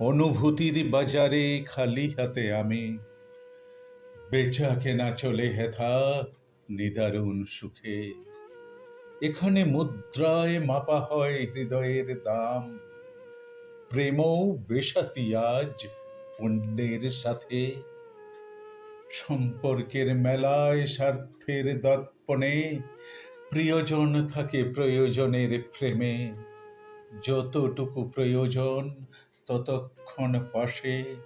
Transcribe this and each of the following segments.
অনুভূতির বাজারে খালি হাতে আমি। বেচা কেনা চলে হেথা নিদারুণ সুখে। এখানে মুদ্রায় মাপা হয় হৃদয়ের দাম। প্রেমও বেসাতি আজ পুণ্যের সাথে। সম্পর্কের মেলায় স্বার্থের দর্পণে প্রিয়জন থাকে প্রয়োজনের প্রেমে। যতটুকু প্রয়োজন ততক্ষণ পাশে,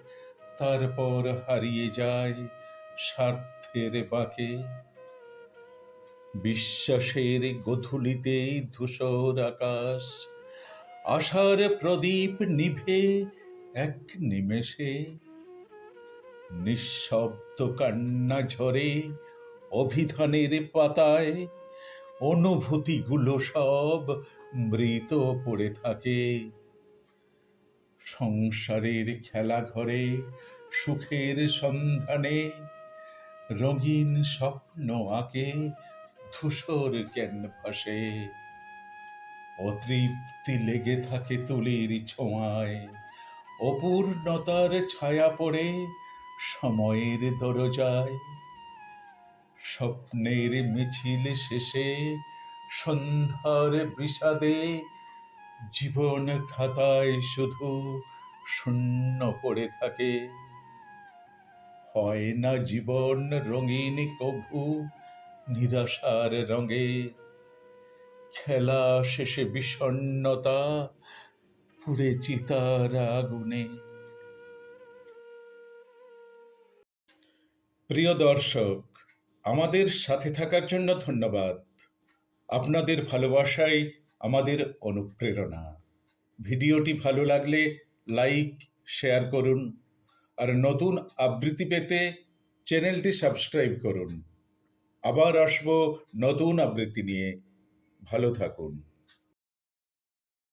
তারপর হারিয়ে যায় স্বার্থের বাঁকে। বিশ্বাসের গধূলিতে ধূসর আকাশ, আশার প্রদীপ নিভে এক নিমেষে। নিঃশব্দ কান্না ঝরে অভিধানের পাতায়, অনুভূতিগুলো সব মৃত পড়ে থাকে। সংসারের খেলা ঘরে, সুখের সন্ধানে, রঙিন স্বপ্ন আঁকে, ধূসর ক্যানভাসে। অতৃপ্তি লেগে থাকে তুলির ছোঁয়ায়, অপূর্ণতার ছায়া পড়ে সময়ের দরজায়। স্বপ্নের মিছিল শেষে সন্ধ্যার বিষাদে জীবন খাতায় শুধু শূন্য পড়ে থাকে। হয় না জীবন রঙিন কভু নিরাশার রঙে। খেলা শেষে বিষণ্ণতা পুড়ে চিতার আগুনে। প্রিয় দর্শক, আমাদের সাথে থাকার জন্য ধন্যবাদ। আপনাদের ভালোবাসাই আমাদের অনুপ্রেরণা। ভিডিওটি ভালো লাগলে লাইক, শেয়ার করুন। আর নতুন আবৃত্তি পেতে চ্যানেলটি সাবস্ক্রাইব করুন। আবার আসব নতুন আবৃত্তি নিয়ে। ভালো থাকুন।